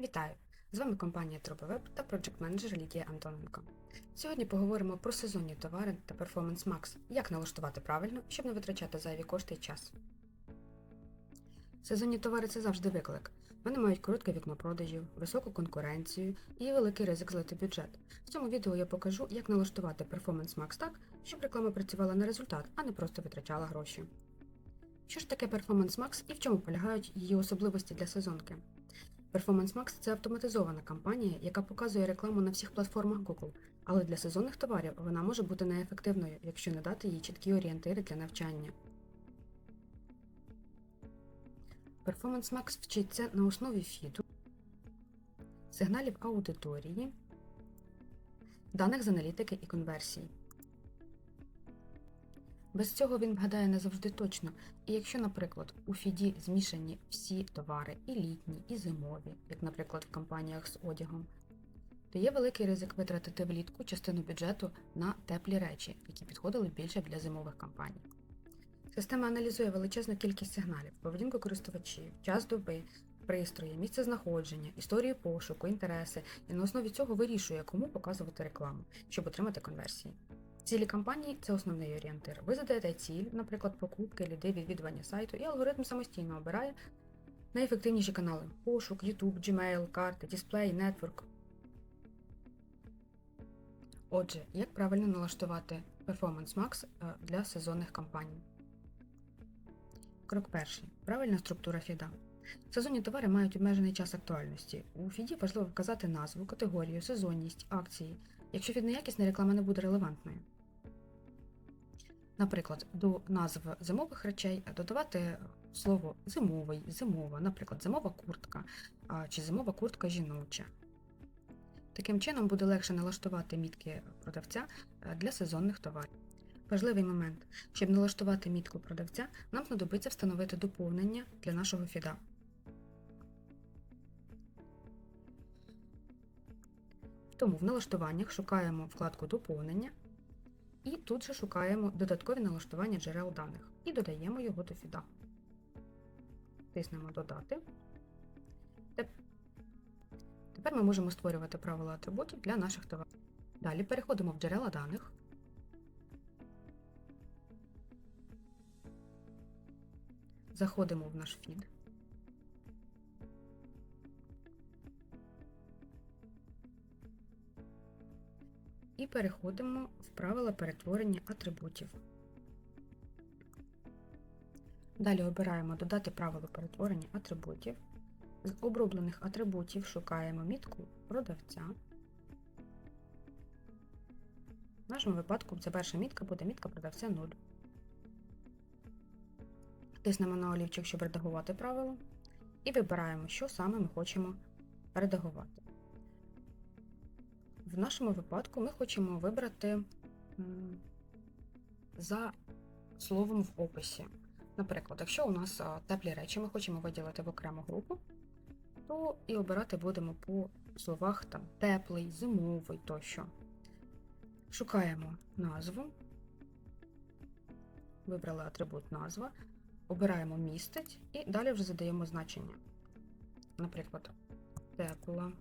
Вітаю! З вами компанія TrubeWeb та Manager Лідія Антоненко. Сьогодні поговоримо про сезонні товари та Performance Max, як налаштувати правильно, щоб не витрачати зайві кошти і час. Сезонні товари це завжди виклик. Вони мають коротке вікно продажів, високу конкуренцію і великий ризик злити бюджет. В цьому відео я покажу, як налаштувати Performance Max так, щоб реклама працювала на результат, а не просто витрачала гроші. Що ж таке Performance Max і в чому полягають її особливості для сезонки? Performance Max – це автоматизована кампанія, яка показує рекламу на всіх платформах Google, але для сезонних товарів вона може бути неефективною, якщо не дати їй чіткі орієнтири для навчання. Performance Max вчиться на основі фіду, сигналів аудиторії, даних з аналітики і конверсії. Без цього він вгадає не завжди точно, і якщо, наприклад, у фіді змішані всі товари, і літні, і зимові, як, наприклад, в компаніях з одягом, то є великий ризик витратити влітку частину бюджету на теплі речі, які підходили більше для зимових кампаній. Система аналізує величезну кількість сигналів, поведінку користувачів, час доби, пристрої, місце знаходження, історію пошуку, інтереси, і на основі цього вирішує, кому показувати рекламу, щоб отримати конверсії. Цілі кампанії це основний орієнтир. Ви задаєте ціль, наприклад, покупки, ліди, відвідування сайту, і алгоритм самостійно обирає найефективніші канали: пошук, YouTube, Gmail, карти, дисплей, нетворк. Отже, як правильно налаштувати Performance Max е, для сезонних кампаній? Крок перший. Правильна структура фіда. Сезонні товари мають обмежений час актуальності. У фіді важливо вказати назву, категорію, сезонність, акції, якщо фід неякісна, реклама не буде релевантною. Наприклад, до назв зимових речей додавати слово зимовий, зимова, наприклад, зимова куртка чи зимова куртка жіноча. Таким чином буде легше налаштувати мітки продавця е, для сезонних товарів. Важливий момент. Щоб налаштувати мітку продавця, нам знадобиться встановити доповнення для нашого фіда. Тому в налаштуваннях шукаємо вкладку доповнення і тут же шукаємо додаткові налаштування джерел даних і додаємо його до фіда. Тиснемо Додати. Тепер ми можемо створювати правила атрибутів для наших товарів. Далі переходимо в джерела даних. Заходимо в наш фід. І переходимо в правила перетворення атрибутів. Далі обираємо Додати правило перетворення атрибутів. З оброблених атрибутів шукаємо мітку продавця. В нашому випадку ця перша мітка буде мітка продавця 0. Тиснемо на олівчик, щоб редагувати правило, і вибираємо, що саме ми хочемо редагувати. В нашому випадку ми хочемо вибрати за словом в описі. Наприклад, якщо у нас теплі речі, ми хочемо виділити в окрему групу, то і обирати будемо по словах там теплий, зимовий тощо. Шукаємо назву, вибрали атрибут назва, обираємо містить і далі вже задаємо значення. Наприклад, тепла.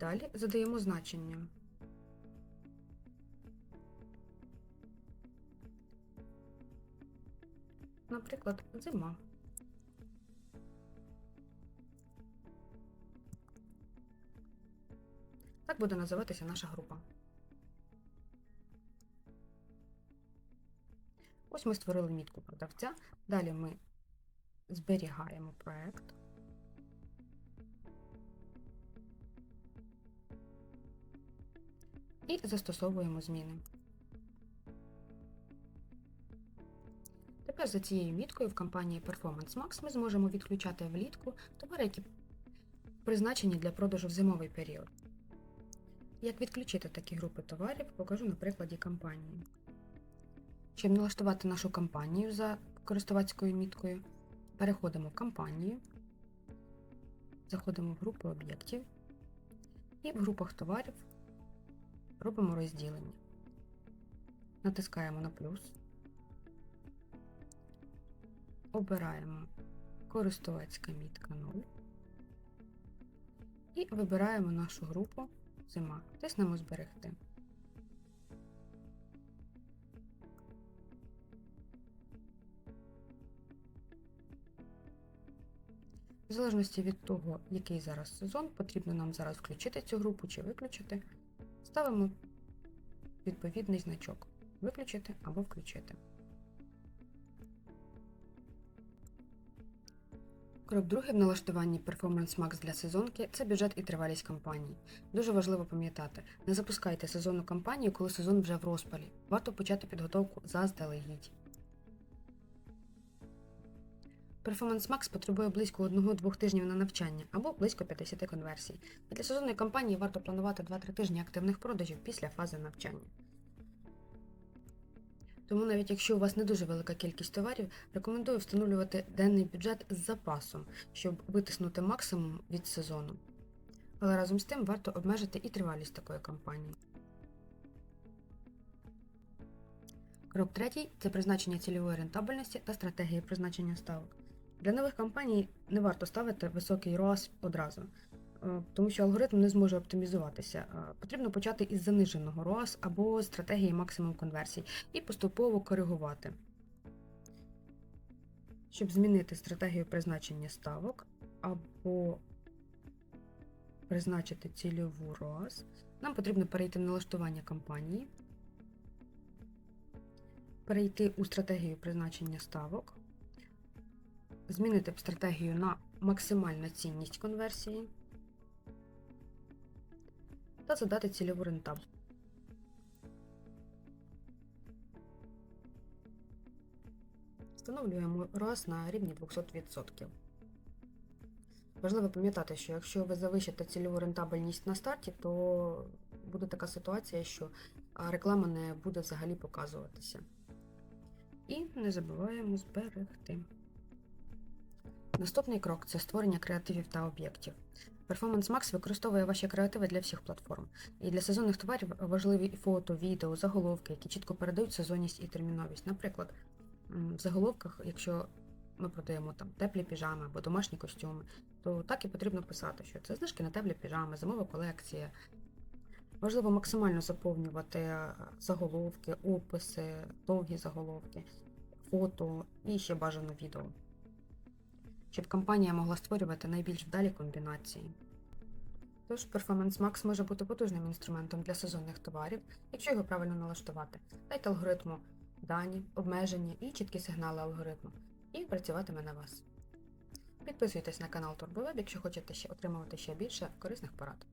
Далі задаємо значення. Наприклад, зима. Так буде називатися наша група. Ось ми створили мітку продавця. Далі ми зберігаємо проект. І застосовуємо зміни. Тепер за цією міткою в кампанії Performance Max ми зможемо відключати влітку товари, які призначені для продажу в зимовий період. Як відключити такі групи товарів, покажу на прикладі кампанії. Щоб налаштувати нашу кампанію за користувацькою міткою, переходимо в кампанію, заходимо в групу об'єктів і в групах товарів робимо розділення. натискаємо на плюс, обираємо користувацька мітка 0 і вибираємо нашу групу зима. Тиснемо зберегти. В залежності від того, який зараз сезон, потрібно нам зараз включити цю групу чи виключити, ставимо відповідний значок виключити або включити. Крок другий в налаштуванні Performance Max для сезонки це бюджет і тривалість кампанії. Дуже важливо пам'ятати, не запускайте сезонну кампанію, коли сезон вже в розпалі. Варто почати підготовку заздалегідь. Performance Max потребує близько 1-2 тижнів на навчання або близько 50 конверсій. А для сезонної кампанії варто планувати 2-3 тижні активних продажів після фази навчання. Тому навіть якщо у вас не дуже велика кількість товарів, рекомендую встановлювати денний бюджет з запасом, щоб витиснути максимум від сезону. Але разом з тим варто обмежити і тривалість такої кампанії. Крок третій це призначення цільової рентабельності та стратегії призначення ставок. Для нових кампаній не варто ставити високий ROAS одразу, е, тому що алгоритм не зможе оптимізуватися. Е, Потрібно почати із заниженого ROAS або стратегії максимум конверсій і поступово коригувати. Щоб змінити стратегію призначення ставок або призначити цільову ROAS, нам потрібно перейти в налаштування кампанії, перейти у стратегію призначення ставок, змінити б стратегію на максимальну цінність конверсії та задати цільову рентабельність. Встановлюємо ROAS на рівні 200%. Важливо пам'ятати, що якщо ви завищите цільову рентабельність на старті, то буде така ситуація, що реклама не буде взагалі показуватися. І не забуваємо зберегти. Наступний крок це створення креативів та об'єктів. Performance Max використовує ваші креативи для всіх платформ. І для сезонних товарів важливі фото, відео, заголовки, які чітко передають сезонність і терміновість. Наприклад, в заголовках, якщо ми продаємо там теплі піжами або домашні костюми, то так і потрібно писати, що це знижки на теплі піжами, зимова колекція. Важливо максимально заповнювати е, заголовки, описи, довгі заголовки, фото і ще бажано відео, щоб компанія могла створювати найбільш вдалі комбінації. Тож Performance Max може бути потужним інструментом для сезонних товарів, якщо його правильно налаштувати. Дайте алгоритму дані, обмеження і чіткі сигнали алгоритму, і працюватиме на вас. Підписуйтесь на канал TurboWeb, якщо хочете ще отримувати ще більше корисних порад.